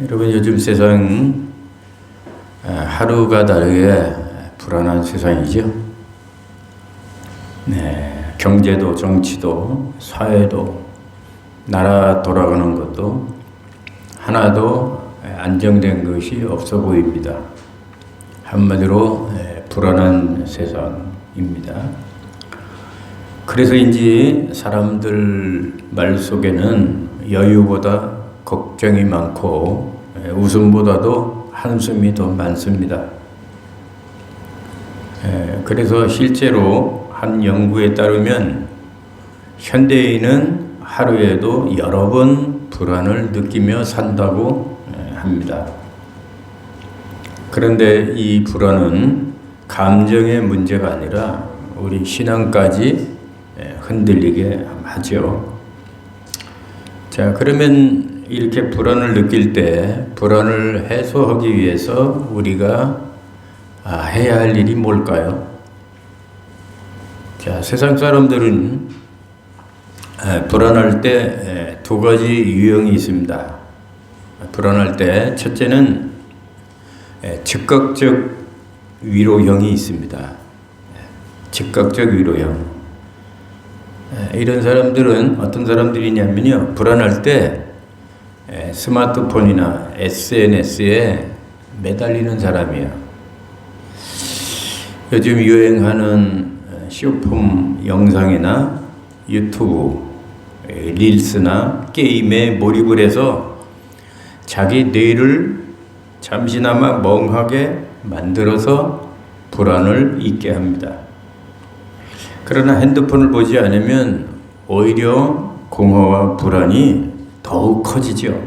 여러분 요즘 세상 아, 하루가 다르게 불안한 세상이죠. 네, 경제도 정치도 사회도 나라 돌아가는 것도 하나도 안정된 것이 없어 보입니다. 한마디로 예, 불안한 세상입니다. 그래서인지 사람들 말 속에는 여유보다 걱정이 많고 예, 웃음보다도 한숨이 더 많습니다. 예, 그래서 실제로 한 연구에 따르면 현대인은 하루에도 여러 번 불안을 느끼며 산다고 예, 합니다. 그런데 이 불안은 감정의 문제가 아니라 우리 신앙까지 예, 흔들리게 하죠. 자, 그러면 이렇게 불안을 느낄 때 불안을 해소하기 위해서 우리가 아, 해야 할 일이 뭘까요? 자, 세상 사람들은 에, 불안할 때 두 가지 유형이 있습니다. 불안할 때 첫째는 에, 즉각적 위로형이 있습니다. 에, 즉각적 위로형. 에, 이런 사람들은 어떤 사람들이냐면요. 불안할 때 에, 스마트폰이나 SNS에 매달리는 사람이에요. 요즘 유행하는 쇼폼 영상이나 유튜브, 릴스나 게임에 몰입을 해서 자기 뇌를 잠시나마 멍하게 만들어서 불안을 잊게 합니다. 그러나 핸드폰을 보지 않으면 오히려 공허와 불안이 더욱 커지죠.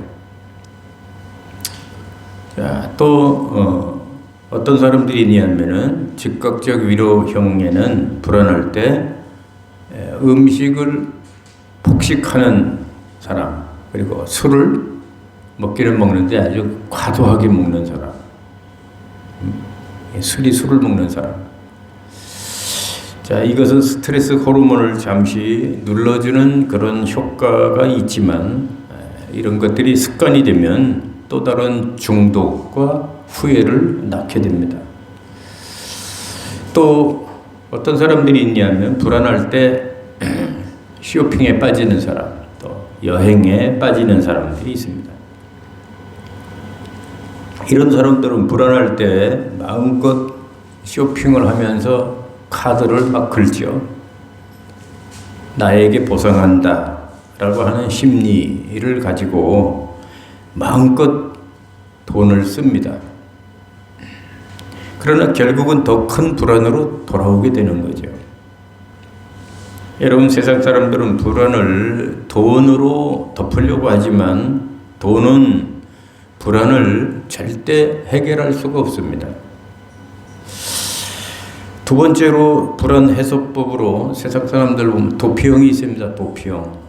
자, 또, 어, 어떤 사람들이 있냐면은 즉각적 위로형에는 불안할 때 음식을 폭식하는 사람 그리고 술을 먹기는 먹는데 아주 과도하게 먹는 사람 음, 술이 술을 먹는 사람 자 이것은 스트레스 호르몬을 잠시 눌러주는 그런 효과가 있지만 이런 것들이 습관이 되면 또 다른 중독과 후회를 낳게 됩니다. 또 어떤 사람들이 있냐면 불안할 때 쇼핑에 빠지는 사람, 또 여행에 빠지는 사람들이 있습니다. 이런 사람들은 불안할 때 마음껏 쇼핑을 하면서 카드를 막 긁죠. 나에게 보상한다 라고 하는 심리를 가지고 마음껏 돈을 씁니다. 그러나 결국은 더 큰 불안으로 돌아오게 되는 거죠. 여러분 세상 사람들은 불안을 돈으로 덮으려고 하지만 돈은 불안을 절대 해결할 수가 없습니다. 두 번째로 불안 해소법으로 세상 사람들 보면 도피형이 있습니다. 도피형.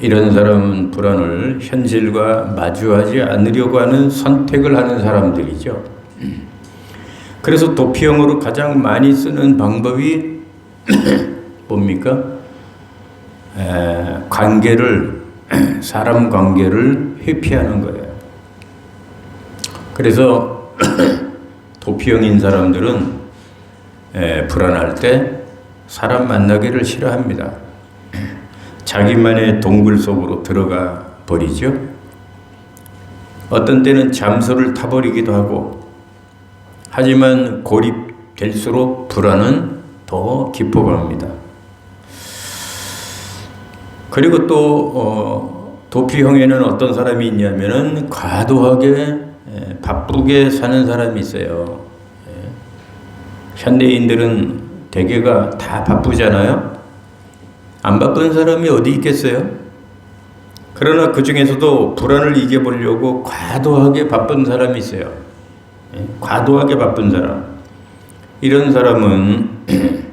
이런 사람은 불안을 현실과 마주하지 않으려고 하는 선택을 하는 사람들이죠. 그래서 도피형으로 가장 많이 쓰는 방법이 뭡니까? 에, 관계를 사람 관계를 회피하는 거예요. 그래서 도피형인 사람들은 에, 불안할 때 사람 만나기를 싫어합니다. 자기만의 동굴 속으로 들어가 버리죠. 어떤 때는 잠수를 타버리기도 하고 하지만 고립될수록 불안은 더 깊어갑니다. 그리고 또 어, 도피형에는 어떤 사람이 있냐면은 과도하게 에, 바쁘게 사는 사람이 있어요. 에, 현대인들은 대개가 다 바쁘잖아요. 안 바쁜 사람이 어디 있겠어요? 그러나 그 중에서도 불안을 이겨보려고 과도하게 바쁜 사람이 있어요. 예? 과도하게 바쁜 사람. 이런 사람은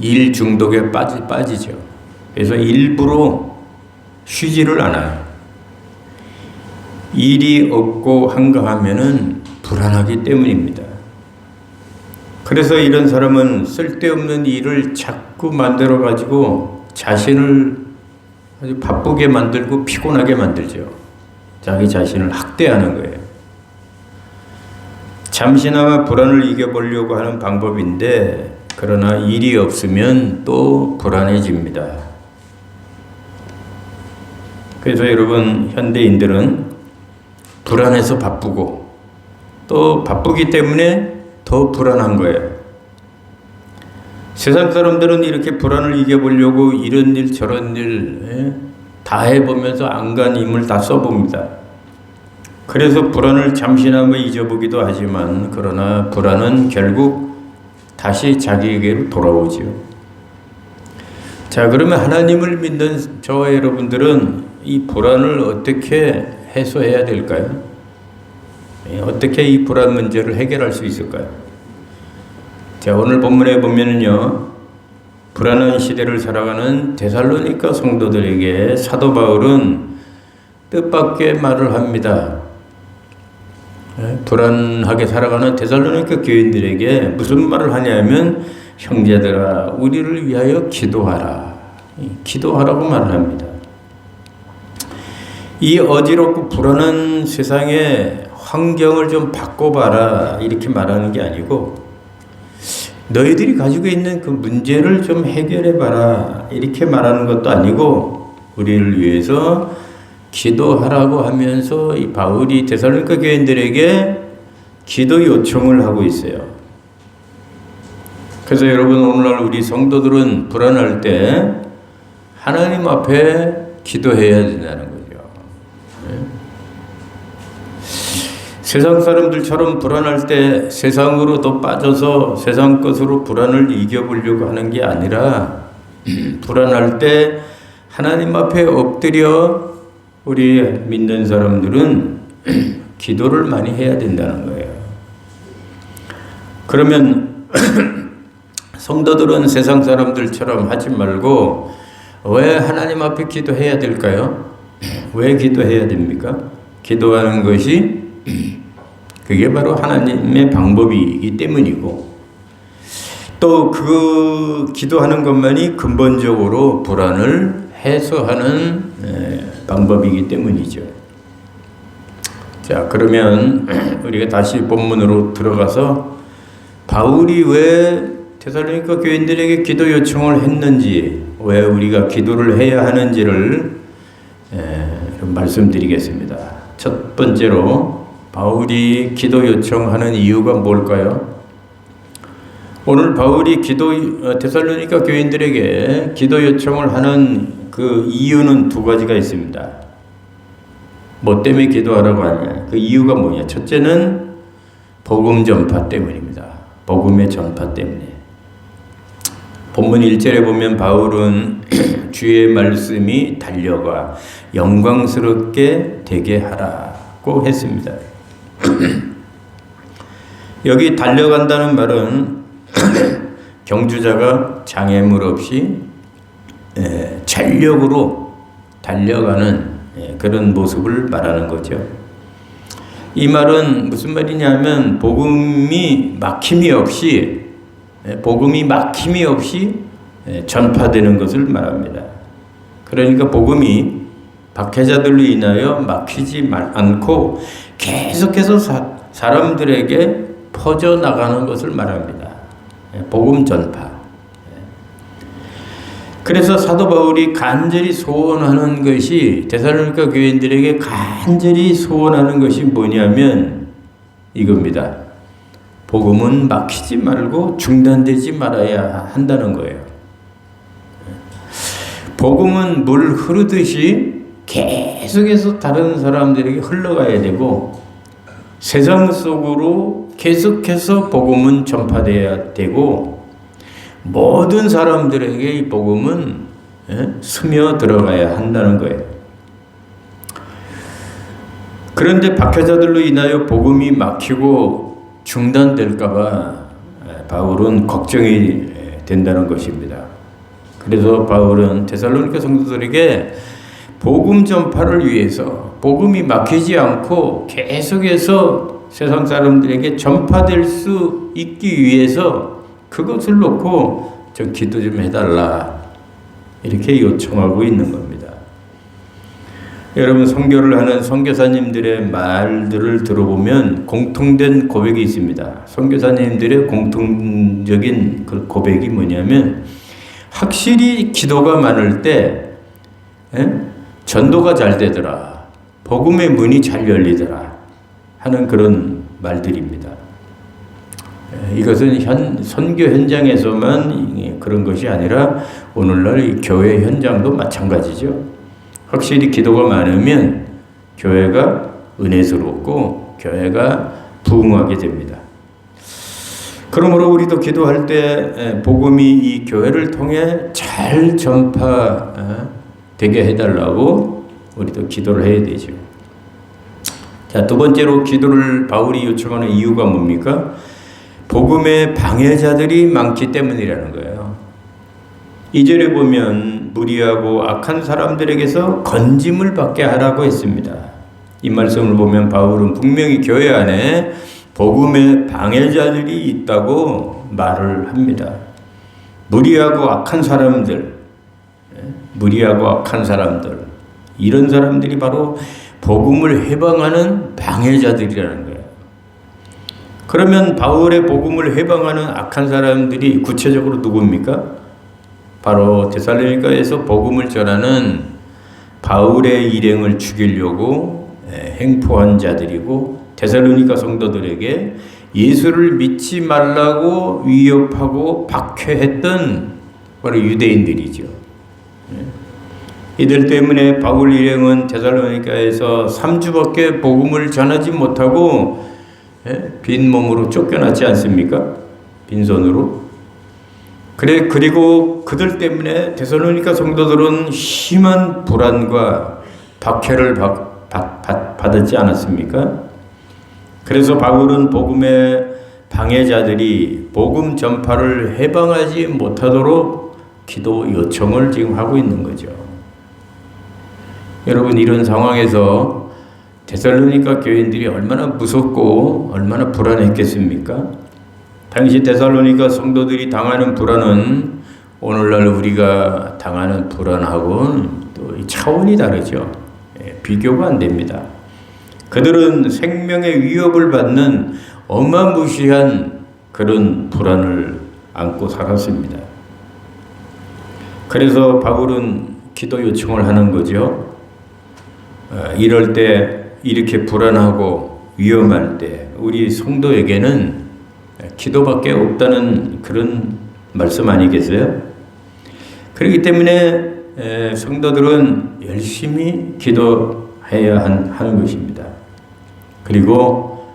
일 중독에 빠지, 빠지죠. 그래서 일부러 쉬지를 않아요. 일이 없고 한가하면은 불안하기 때문입니다. 그래서 이런 사람은 쓸데없는 일을 자꾸 만들어 가지고 자신을 아주 바쁘게 만들고 피곤하게 만들죠. 자기 자신을 학대하는 거예요. 잠시나마 불안을 이겨보려고 하는 방법인데 그러나 일이 없으면 또 불안해집니다. 그래서 여러분 현대인들은 불안해서 바쁘고 또 바쁘기 때문에 더 불안한 거예요. 세상 사람들은 이렇게 불안을 이겨보려고 이런 일 저런 일 다 해보면서 안간 힘을 다 써봅니다. 그래서 불안을 잠시나마 잊어보기도 하지만 그러나 불안은 결국 다시 자기에게로 돌아오지요. 자 그러면 하나님을 믿는 저와 여러분들은 이 불안을 어떻게 해소해야 될까요? 예, 어떻게 이 불안 문제를 해결할 수 있을까요? 자 오늘 본문에 보면은요 불안한 시대를 살아가는 데살로니가 성도들에게 사도 바울은 뜻밖의 말을 합니다. 예, 불안하게 살아가는 데살로니가 교인들에게 무슨 말을 하냐면 형제들아 우리를 위하여 기도하라. 기도하라고 말을 합니다. 이 어지럽고 불안한 세상의 환경을 좀 바꿔봐라 이렇게 말하는 게 아니고 너희들이 가지고 있는 그 문제를 좀 해결해 봐라. 이렇게 말하는 것도 아니고 우리를 위해서 기도하라고 하면서 이 바울이 데살로니가 교인들에게 기도 요청을 하고 있어요. 그래서 여러분 오늘날 우리 성도들은 불안할 때 하나님 앞에 기도해야 된다는 거죠. 세상 사람들처럼 불안할 때 세상으로 더 빠져서 세상 것으로 불안을 이겨보려고 하는 게 아니라 불안할 때 하나님 앞에 엎드려 우리 믿는 사람들은 기도를 많이 해야 된다는 거예요. 그러면 성도들은 세상 사람들처럼 하지 말고 왜 하나님 앞에 기도해야 될까요? 왜 기도해야 됩니까? 기도하는 것이 그게 바로 하나님의 방법이기 때문이고 또 그 기도하는 것만이 근본적으로 불안을 해소하는 방법이기 때문이죠. 자, 그러면 우리가 다시 본문으로 들어가서 바울이 왜 테살로니가 교인들에게 기도 요청을 했는지, 왜 우리가 기도를 해야 하는지를 말씀드리겠습니다. 첫 번째로 바울이 기도 요청하는 이유가 뭘까요? 오늘 바울이 기도 데살로니가 교인들에게 기도 요청을 하는 그 이유는 두 가지가 있습니다. 뭐 때문에 기도하라고 하냐? 그 이유가 뭐냐? 첫째는 복음 전파 때문입니다. 복음의 전파 때문에. 본문 1절에 보면 바울은 주의 말씀이 달려가 영광스럽게 되게 하라고 했습니다. 여기 달려간다는 말은 경주자가 장애물 없이 전력으로 달려가는 그런 모습을 말하는 거죠. 이 말은 무슨 말이냐면 복음이 막힘이 없이 복음이 막힘이 없이 전파되는 것을 말합니다. 그러니까 복음이 박해자들로 인하여 막히지 않고 계속해서 사, 사람들에게 퍼져 나가는 것을 말합니다. 예, 복음 전파. 예. 그래서 사도 바울이 간절히 소원하는 것이 데살로니가 교인들에게 간절히 소원하는 것이 뭐냐면 이겁니다. 복음은 막히지 말고 중단되지 말아야 한다는 거예요. 예. 복음은 물 흐르듯이 계속해서 다른 사람들에게 흘러가야 되고 세상 속으로 계속해서 복음은 전파돼야 되고 모든 사람들에게 이 복음은 예, 스며 들어가야 한다는 거예요. 그런데 박해자들로 인하여 복음이 막히고 중단될까봐 예, 바울은 걱정이 예, 된다는 것입니다. 그래서 바울은 데살로니가 성도들에게 복음 전파를 위해서 복음이 막히지 않고 계속해서 세상 사람들에게 전파될 수 있기 위해서 그것을 놓고 좀 기도 좀 해달라 이렇게 요청하고 있는 겁니다. 여러분 선교를 하는 선교사님들의 말들을 들어보면 공통된 고백이 있습니다. 선교사님들의 공통적인 그 고백이 뭐냐면 확실히 기도가 많을 때 에? 전도가 잘 되더라. 복음의 문이 잘 열리더라. 하는 그런 말들입니다. 이것은 현, 선교 현장에서만 그런 것이 아니라 오늘날 교회 현장도 마찬가지죠. 확실히 기도가 많으면 교회가 은혜스럽고 교회가 부흥하게 됩니다. 그러므로 우리도 기도할 때 복음이 이 교회를 통해 잘 전파 되게 해달라고 우리도 기도를 해야 되죠. 자, 두 번째로 기도를 바울이 요청하는 이유가 뭡니까? 복음의 방해자들이 많기 때문이라는 거예요. 이절에 보면 무리하고 악한 사람들에게서 건짐을 받게 하라고 했습니다. 이 말씀을 보면 바울은 분명히 교회 안에 복음의 방해자들이 있다고 말을 합니다. 무리하고 악한 사람들, 예? 무리하고 악한 사람들, 이런 사람들이 바로 복음을 해방하는 방해자들이라는 거예요. 그러면 바울의 복음을 해방하는 악한 사람들이 구체적으로 누굽니까? 바로 데살로니가에서 복음을 전하는 바울의 일행을 죽이려고 행포한 자들이고 데살로니가 성도들에게 예수를 믿지 말라고 위협하고 박해했던 바로 유대인들이죠. 이들 때문에 바울 일행은 데살로니가에서 3주밖에 복음을 전하지 못하고 빈 몸으로 쫓겨났지 않습니까? 빈손으로. 그래 그리고 그들 때문에 데살로니가 성도들은 심한 불안과 박해를 받, 받, 받, 받았지 않았습니까? 그래서 바울은 복음의 방해자들이 복음 전파를 해방하지 못하도록 기도 요청을 지금 하고 있는 거죠. 여러분 이런 상황에서 데살로니가 교인들이 얼마나 무섭고 얼마나 불안했겠습니까? 당시 데살로니가 성도들이 당하는 불안은 오늘날 우리가 당하는 불안하고는 또 차원이 다르죠. 예, 비교가 안 됩니다. 그들은 생명의 위협을 받는 어마무시한 그런 불안을 안고 살았습니다. 그래서 바울은 기도 요청을 하는 거죠. 어, 이럴 때 이렇게 불안하고 위험할 때 우리 성도에게는 기도밖에 없다는 그런 말씀 아니겠어요? 그렇기 때문에 성도들은 열심히 기도해야 하는 것입니다. 그리고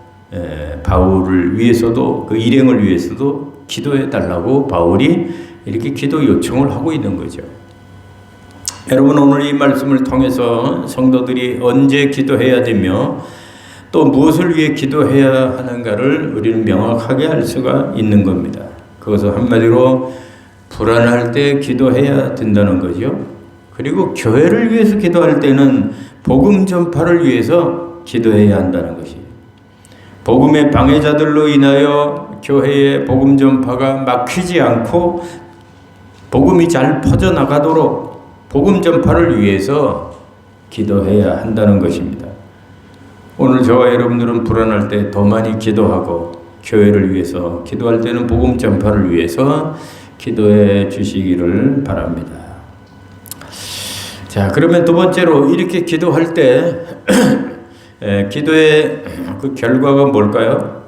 바울을 위해서도 그 일행을 위해서도 기도해 달라고 바울이 이렇게 기도 요청을 하고 있는 거죠. 여러분 오늘 이 말씀을 통해서 성도들이 언제 기도해야 되며 또 무엇을 위해 기도해야 하는가를 우리는 명확하게 알 수가 있는 겁니다. 그것은 한마디로 불안할 때 기도해야 된다는 거죠. 그리고 교회를 위해서 기도할 때는 복음 전파를 위해서 기도해야 한다는 것이. 복음의 방해자들로 인하여 교회의 복음 전파가 막히지 않고 복음이 잘 퍼져나가도록 복음 전파를 위해서 기도해야 한다는 것입니다. 오늘 저와 여러분들은 불안할 때 더 많이 기도하고 교회를 위해서 기도할 때는 복음 전파를 위해서 기도해 주시기를 바랍니다. 자, 그러면 두 번째로 이렇게 기도할 때 기도의 그 결과가 뭘까요?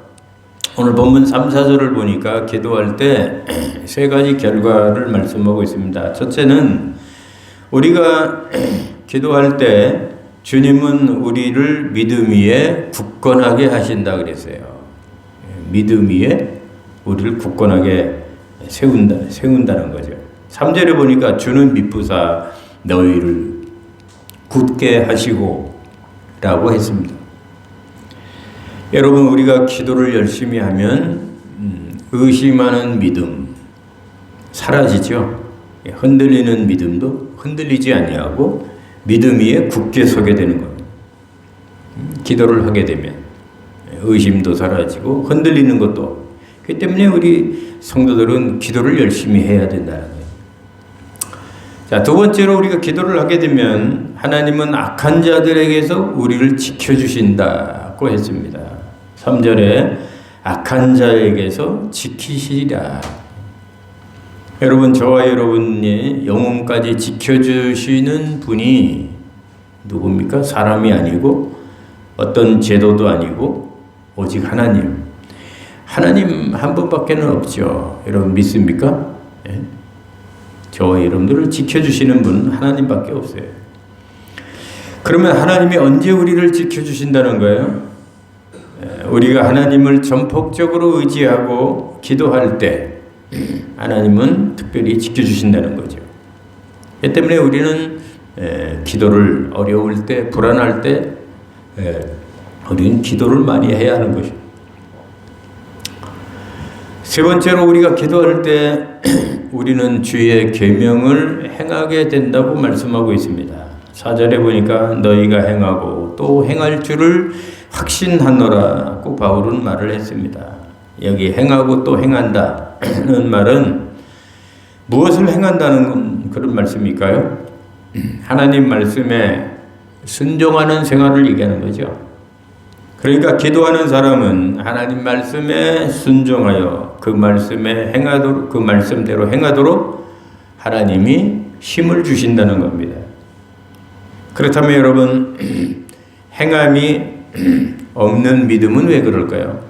오늘 본문 3, 4절을 보니까 기도할 때 세 가지 결과를 말씀하고 있습니다. 첫째는 우리가 기도할 때 주님은 우리를 믿음 위에 굳건하게 하신다 그랬어요. 믿음 위에 우리를 굳건하게 세운다, 세운다는 거죠. 3절에 보니까 주는 미쁘사 너희를 굳게 하시고 라고 했습니다. 여러분, 우리가 기도를 열심히 하면 음, 의심하는 믿음 사라지죠. 흔들리는 믿음도 흔들리지 아니하고 믿음 위에 굳게 서게 되는 겁니다. 기도를 하게 되면 의심도 사라지고 흔들리는 것도 그 때문에 우리 성도들은 기도를 열심히 해야 된다는 거예요. 자, 두 번째로 우리가 기도를 하게 되면 하나님은 악한 자들에게서 우리를 지켜주신다고 했습니다. 3절에 악한 자에게서 지키시리라. 여러분, 저와 여러분의 영혼까지 지켜주시는 분이 누굽니까? 사람이 아니고 어떤 제도도 아니고 오직 하나님. 하나님 한 분밖에 없죠. 여러분 믿습니까? 예? 저와 여러분들을 지켜주시는 분 하나님밖에 없어요. 그러면 하나님이 언제 우리를 지켜주신다는 거예요? 예, 우리가 하나님을 전폭적으로 의지하고 기도할 때 하나님은 특별히 지켜주신다는 거죠. 이 때문에 우리는 에, 기도를 어려울 때, 불안할 때, 에, 우리는 기도를 많이 해야 하는 것이죠. 세 번째로 우리가 기도할 때 우리는 주의 계명을 행하게 된다고 말씀하고 있습니다. 4절에 보니까 너희가 행하고 또 행할 줄을 확신하노라고 바울은 말을 했습니다. 여기 행하고 또 행한다는 말은 무엇을 행한다는 그런 말씀일까요? 하나님 말씀에 순종하는 생활을 얘기하는 거죠. 그러니까 기도하는 사람은 하나님 말씀에 순종하여 그 말씀에 행하도록 그 말씀대로 행하도록 하나님이 힘을 주신다는 겁니다. 그렇다면 여러분 행함이 없는 믿음은 왜 그럴까요?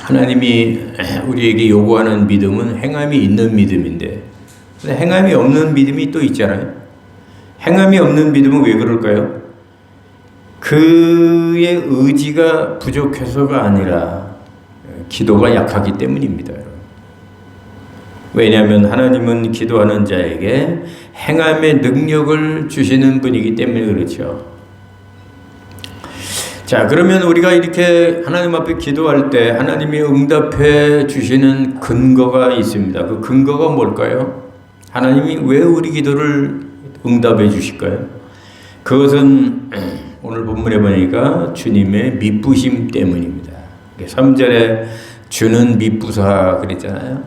하나님이 우리에게 요구하는 믿음은 행함이 있는 믿음인데 행함이 없는 믿음이 또 있잖아요. 행함이 없는 믿음은 왜 그럴까요? 그의 의지가 부족해서가 아니라 기도가 약하기 때문입니다. 왜냐하면 하나님은 기도하는 자에게 행함의 능력을 주시는 분이기 때문에 그렇죠. 자, 그러면 우리가 이렇게 하나님 앞에 기도할 때 하나님이 응답해 주시는 근거가 있습니다. 그 근거가 뭘까요? 하나님이 왜 우리 기도를 응답해 주실까요? 그것은 오늘 본문에 보니까 주님의 미쁘심 때문입니다. 3절에 주는 미쁘사 그랬잖아요.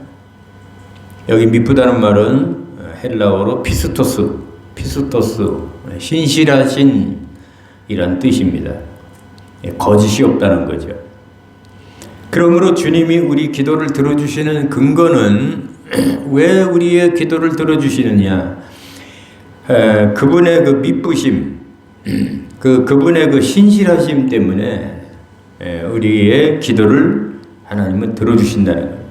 여기 미쁘다는 말은 헬라어로 피스토스, 피스토스, 신실하신 이란 뜻입니다. 예, 거짓이 없다는 거죠. 그러므로 주님이 우리 기도를 들어주시는 근거는 왜 우리의 기도를 들어주시느냐? 에, 그분의 그 미쁘심, 그 그분의 그 신실하심 때문에 에, 우리의 기도를 하나님은 들어주신다는.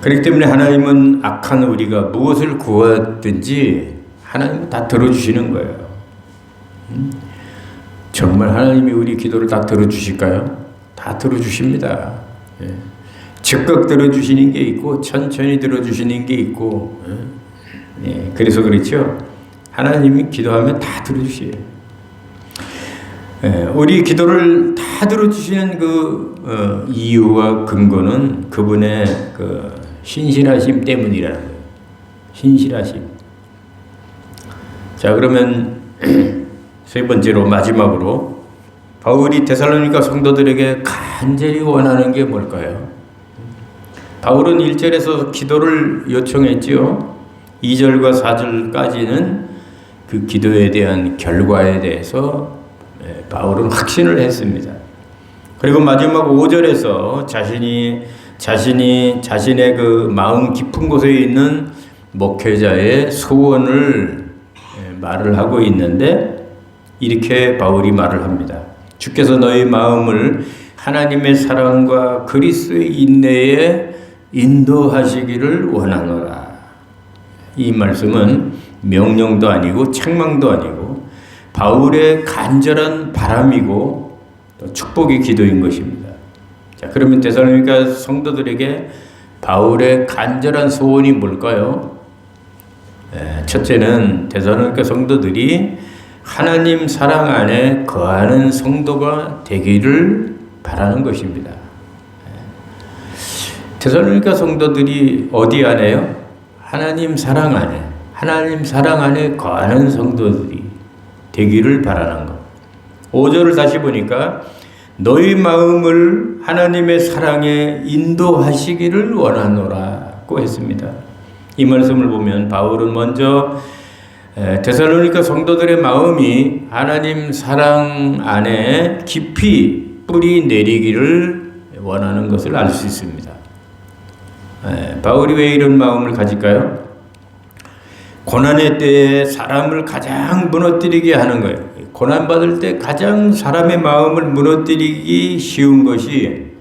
그렇기 때문에 하나님은 악한 우리가 무엇을 구하든지 하나님은 다 들어주시는 거예요. 음? 정말 하나님이 우리 기도를 다 들어주실까요? 다 들어주십니다. 예. 즉각 들어주시는 게 있고 천천히 들어주시는 게 있고 예. 예. 그래서 그렇죠. 하나님이 기도하면 다 들어주시요 예. 우리 기도를 다 들어주시는 그 어, 이유와 근거는 그분의 그 신실하심 때문이라는 거예요. 신실하심. 자 그러면 세 번째로 마지막으로 바울이 데살로니가 성도들에게 간절히 원하는 게 뭘까요? 바울은 1절에서 기도를 요청했지요. 2절과 4절까지는 그 기도에 대한 결과에 대해서 예, 바울은 확신을 했습니다. 그리고 마지막 5절에서 자신이 자신이 자신의 그 마음 깊은 곳에 있는 목회자의 소원을 예, 말을 하고 있는데 이렇게 바울이 말을 합니다. 주께서 너희 마음을 하나님의 사랑과 그리스의 인내에 인도하시기를 원하노라. 이 말씀은 명령도 아니고 책망도 아니고 바울의 간절한 바람이고 축복의 기도인 것입니다. 자, 그러면 데살로니가 성도들에게 바울의 간절한 소원이 뭘까요? 첫째는 데살로니가 성도들이 하나님 사랑 안에 거하는 성도가 되기를 바라는 것입니다. 테살로니가 성도들이 어디 안에요? 하나님 사랑 안에, 하나님 사랑 안에 거하는 성도들이 되기를 바라는 것. 5절을 다시 보니까 너희 마음을 하나님의 사랑에 인도하시기를 원하노라고 했습니다. 이 말씀을 보면 바울은 먼저 데살로니가 성도들의 마음이 하나님 사랑 안에 깊이 뿌리 내리기를 원하는 것을 알 수 있습니다. 바울이 왜 이런 마음을 가질까요? 고난의 때에 사람을 가장 무너뜨리게 하는 거예요. 고난 받을 때 가장 사람의 마음을 무너뜨리기 쉬운 것이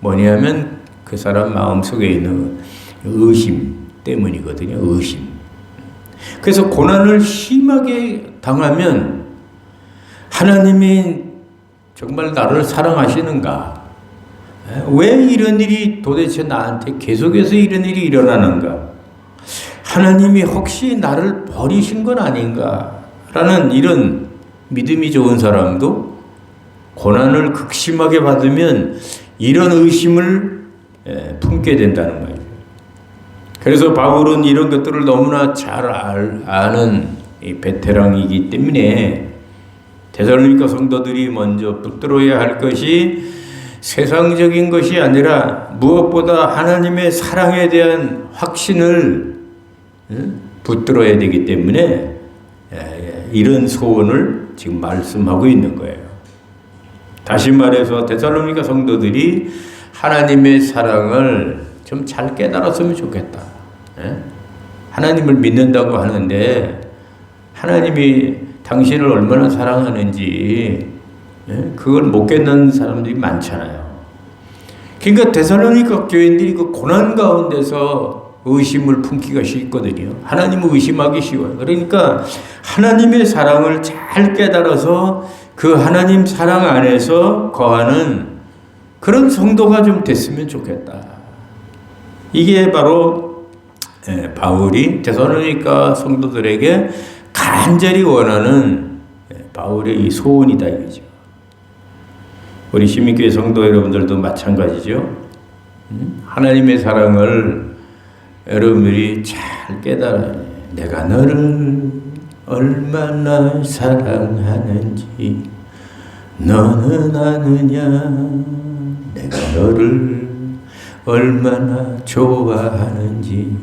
뭐냐면 그 사람 마음 속에 있는 의심 때문이거든요. 의심. 그래서 고난을 심하게 당하면 하나님이 정말 나를 사랑하시는가? 왜 이런 일이 도대체 나한테 계속해서 이런 일이 일어나는가? 하나님이 혹시 나를 버리신 건 아닌가? 라는 이런 믿음이 좋은 사람도 고난을 극심하게 받으면 이런 의심을 품게 된다는 거예요. 그래서 바울은 이런 것들을 너무나 잘 아는 베테랑이기 때문에 대살로니가 성도들이 먼저 붙들어야 할 것이 세상적인 것이 아니라 무엇보다 하나님의 사랑에 대한 확신을 붙들어야 되기 때문에 이런 소원을 지금 말씀하고 있는 거예요. 다시 말해서 데살로니가 성도들이 하나님의 사랑을 좀 잘 깨달았으면 좋겠다. 하나님을 믿는다고 하는데 하나님이 당신을 얼마나 사랑하는지 그걸 못 깨닫는 사람들이 많잖아요. 그러니까 데살로니가 교인들이 그 고난 가운데서 의심을 품기가 쉽거든요. 하나님을 의심하기 쉬워요. 그러니까 하나님의 사랑을 잘 깨달아서 그 하나님 사랑 안에서 거하는 그런 성도가 좀 됐으면 좋겠다. 이게 바로 바울이 데살로니가 성도들에게 간절히 원하는 바울의 소원이다 이거죠. 우리 시민교회 성도 여러분들도 마찬가지죠. 하나님의 사랑을 여러분들이 잘 깨달아 내가 너를 얼마나 사랑하는지 너는 아느냐 내가 너를 얼마나 좋아하는지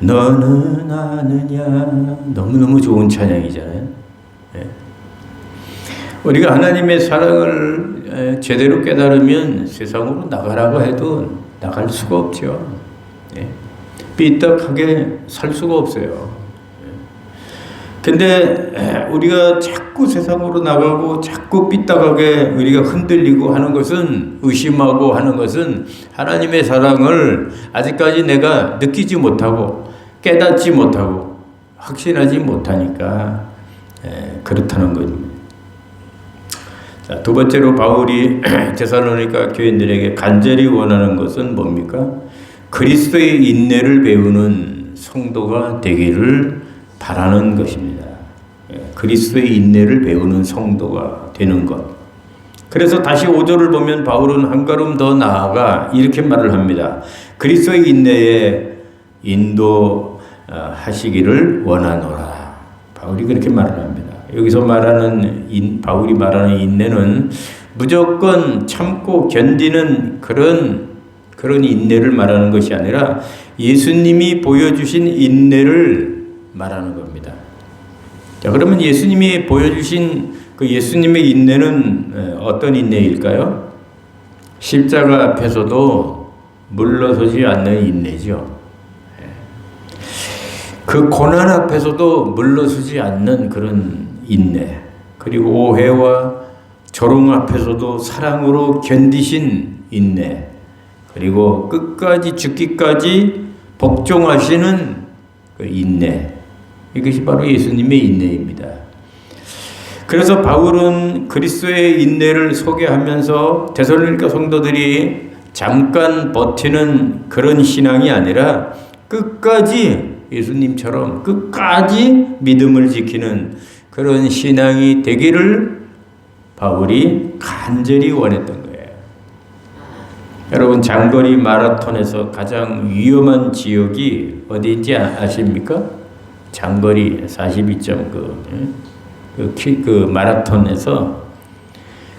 너는 아느냐 너무너무 좋은 찬양이잖아요. 네. 우리가 하나님의 사랑을 제대로 깨달으면 세상으로 나가라고 해도 나갈 수가 없죠. 네. 삐딱하게 살 수가 없어요. 근데 우리가 자꾸 세상으로 나가고 자꾸 삐딱하게 우리가 흔들리고 하는 것은 의심하고 하는 것은 하나님의 사랑을 아직까지 내가 느끼지 못하고 깨닫지 못하고 확신하지 못하니까 그렇다는 겁니다. 자, 두 번째로 바울이 제살로니가 교인들에게 간절히 원하는 것은 뭡니까? 그리스도의 인내를 배우는 성도가 되기를 바라는 것입니다. 예, 그리스도의 인내를 배우는 성도가 되는 것. 그래서 다시 5절을 보면 바울은 한 걸음 더 나아가 이렇게 말을 합니다. 그리스도의 인내에 인도하시기를 원하노라. 바울이 그렇게 말을 합니다. 여기서 말하는 인, 바울이 말하는 인내는 무조건 참고 견디는 그런 그런 인내를 말하는 것이 아니라 예수님이 보여주신 인내를 말하는 겁니다. 자, 그러면 예수님이 보여주신 그 예수님의 인내는 어떤 인내일까요? 십자가 앞에서도 물러서지 않는 인내죠. 그 고난 앞에서도 물러서지 않는 그런 인내. 그리고 오해와 조롱 앞에서도 사랑으로 견디신 인내. 그리고 끝까지 죽기까지 복종하시는 그 인내. 이것이 바로 예수님의 인내입니다. 그래서 바울은 그리스도의 인내를 소개하면서 데살로니가 성도들이 잠깐 버티는 그런 신앙이 아니라 끝까지 예수님처럼 끝까지 믿음을 지키는 그런 신앙이 되기를 바울이 간절히 원했던 거예요. 여러분 장거리 마라톤에서 가장 위험한 지역이 어디인지 아십니까? 장거리 42점 그, 그, 키, 그 마라톤에서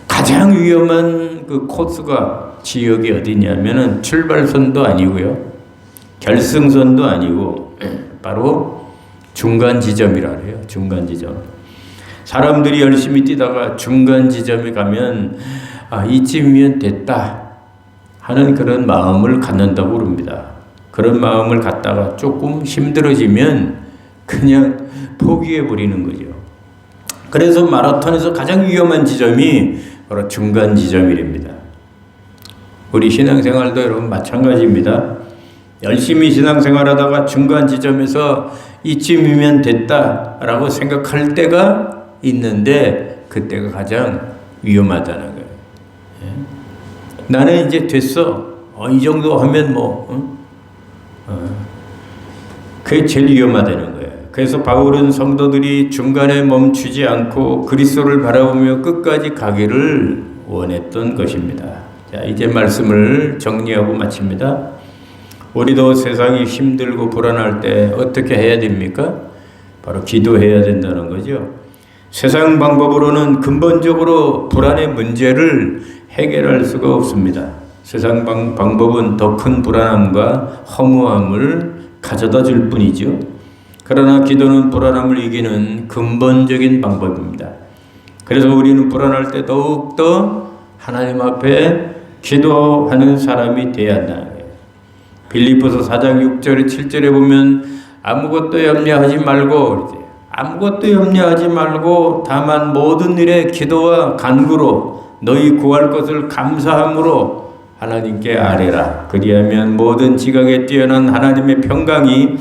가장 위험한 그 코스가 지역이 어디냐면은 출발선도 아니고요. 결승선도 아니고 바로 중간 지점이라 그래요. 중간 지점. 사람들이 열심히 뛰다가 중간 지점에 가면 아, 이쯤이면 됐다 하는 그런 마음을 갖는다고 그럽니다. 그런 마음을 갖다가 조금 힘들어지면 그냥 포기해 버리는 거죠. 그래서 마라톤에서 가장 위험한 지점이 바로 중간 지점이랍니다. 우리 신앙생활도 여러분 마찬가지입니다. 열심히 신앙생활 하다가 중간 지점에서 이쯤이면 됐다라고 생각할 때가 있는데 그때가 가장 위험하다는 거예요. 예? 나는 이제 됐어. 어, 이 정도 하면 뭐 응? 어, 그게 제일 위험하다는 거예요. 그래서 바울은 성도들이 중간에 멈추지 않고 그리스도를 바라보며 끝까지 가기를 원했던 것입니다. 자, 이제 말씀을 정리하고 마칩니다. 우리도 세상이 힘들고 불안할 때 어떻게 해야 됩니까? 바로 기도해야 된다는 거죠. 세상 방법으로는 근본적으로 불안의 문제를 해결할 수가 없습니다. 세상 방, 방법은 더 큰 불안함과 허무함을 가져다 줄 뿐이죠. 그러나 기도는 불안함을 이기는 근본적인 방법입니다. 그래서 우리는 불안할 때 더욱더 하나님 앞에 기도하는 사람이 되어야 한다는 거예요. 빌립보서 4장 6절 7절에 보면 아무것도 염려하지 말고 아무것도 염려하지 말고 다만 모든 일에 기도와 간구로 너희 구할 것을 감사함으로 하나님께 아뢰라. 그리하면 모든 지각에 뛰어난 하나님의 평강이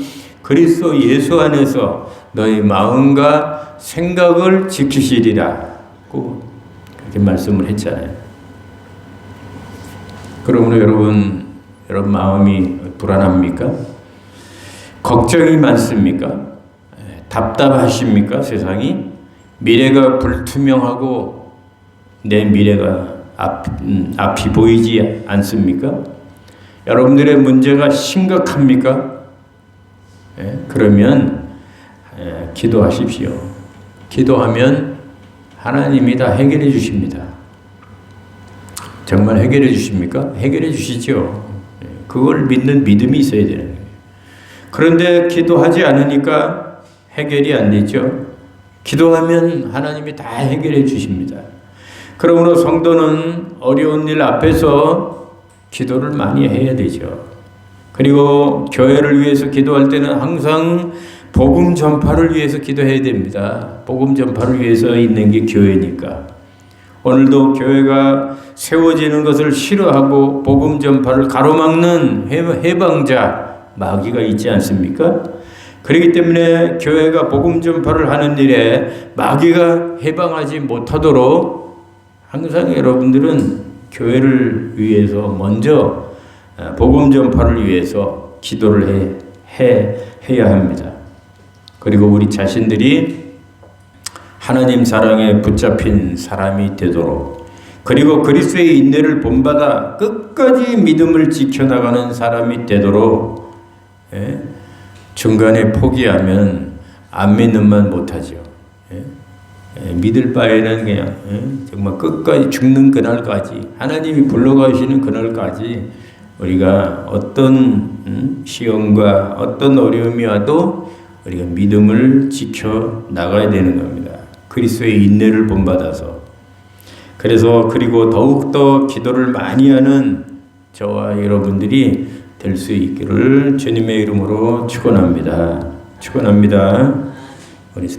그리스도 예수 안에서 너희 마음과 생각을 지키시리라. 꼭 그렇게 말씀을 했잖아요. 그러므로 여러분, 여러분 마음이 불안합니까? 걱정이 많습니까? 예, 답답하십니까? 세상이 미래가 불투명하고 내 미래가 앞, 음, 앞이 보이지 않습니까? 여러분들의 문제가 심각합니까? 예, 그러면 예, 기도하십시오. 기도하면 하나님이 다 해결해 주십니다. 정말 해결해 주십니까? 해결해 주시죠. 예, 그걸 믿는 믿음이 있어야 되는 거예요. 그런데 기도하지 않으니까 해결이 안 되죠. 기도하면 하나님이 다 해결해 주십니다. 그러므로 성도는 어려운 일 앞에서 기도를 많이 해야 되죠. 그리고 교회를 위해서 기도할 때는 항상 복음 전파를 위해서 기도해야 됩니다. 복음 전파를 위해서 있는 게 교회니까. 오늘도 교회가 세워지는 것을 싫어하고 복음 전파를 가로막는 해방자 마귀가 있지 않습니까? 그렇기 때문에 교회가 복음 전파를 하는 일에 마귀가 해방하지 못하도록 항상 여러분들은 교회를 위해서 먼저 어, 복음 전파를 위해서 기도를 해, 해 해야 합니다. 그리고 우리 자신들이 하나님 사랑에 붙잡힌 사람이 되도록 그리고 그리스도의 인내를 본받아 끝까지 믿음을 지켜나가는 사람이 되도록 예? 중간에 포기하면 안 믿는 만 못하죠. 예? 예, 믿을 바에는 그냥 예? 정말 끝까지 죽는 그날까지 하나님이 불러가시는 그날까지 우리가 어떤 음, 시험과 어떤 어려움이 와도 우리가 믿음을 지켜 나가야 되는 겁니다. 그리스도의 인내를 본받아서 그래서 그리고 더욱더 기도를 많이 하는 저와 여러분들이 될 수 있기를 주님의 이름으로 축원합니다. 축원합니다. 우리